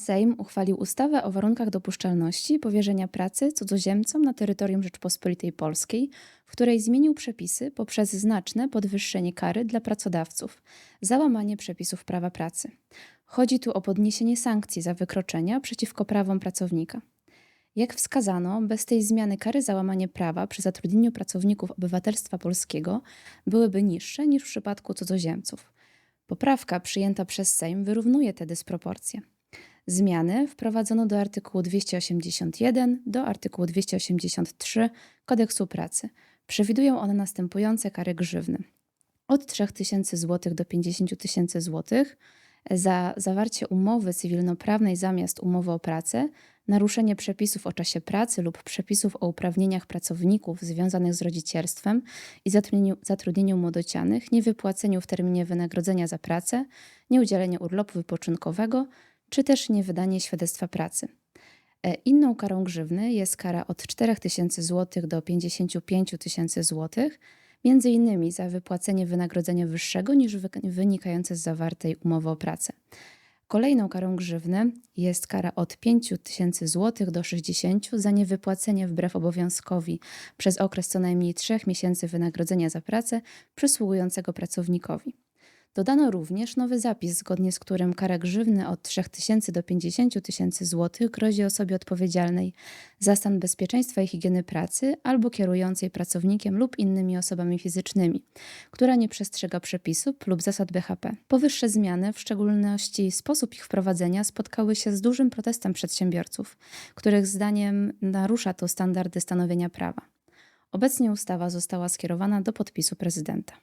Sejm uchwalił ustawę o warunkach dopuszczalności powierzenia pracy cudzoziemcom na terytorium Rzeczpospolitej Polskiej, w której zmienił przepisy poprzez znaczne podwyższenie kary dla pracodawców za łamanie przepisów prawa pracy. Chodzi tu o podniesienie sankcji za wykroczenia przeciwko prawom pracownika. Jak wskazano, bez tej zmiany kary za łamanie prawa przy zatrudnieniu pracowników obywatelstwa polskiego byłyby niższe niż w przypadku cudzoziemców. Poprawka przyjęta przez Sejm wyrównuje te dysproporcje. Zmiany wprowadzono do artykułu 281 do artykułu 283 Kodeksu pracy. Przewidują one następujące kary grzywny. Od 3000 zł do 50 tysięcy zł za zawarcie umowy cywilnoprawnej zamiast umowy o pracę, naruszenie przepisów o czasie pracy lub przepisów o uprawnieniach pracowników związanych z rodzicielstwem i zatrudnieniu, zatrudnieniu młodocianych, niewypłaceniu w terminie wynagrodzenia za pracę, nieudzielenie urlopu wypoczynkowego czy też niewydanie świadectwa pracy. E, Inną karą grzywny jest kara od 4000 zł do 55 tysięcy zł, między innymi za wypłacenie wynagrodzenia wyższego niż wy- wynikające z zawartej umowy o pracę. Kolejną karą grzywny jest kara od 5 tysięcy zł do 60 za niewypłacenie wbrew obowiązkowi przez okres co najmniej 3 miesięcy wynagrodzenia za pracę przysługującego pracownikowi. Dodano również nowy zapis, zgodnie z którym kara grzywny od 3 tysięcy do 50 tysięcy złotych grozi osobie odpowiedzialnej za stan bezpieczeństwa i higieny pracy albo kierującej pracownikiem lub innymi osobami fizycznymi, która nie przestrzega przepisów lub zasad BHP. Powyższe zmiany, w szczególności sposób ich wprowadzenia, spotkały się z dużym protestem przedsiębiorców, których zdaniem narusza to standardy stanowienia prawa. Obecnie ustawa została skierowana do podpisu prezydenta.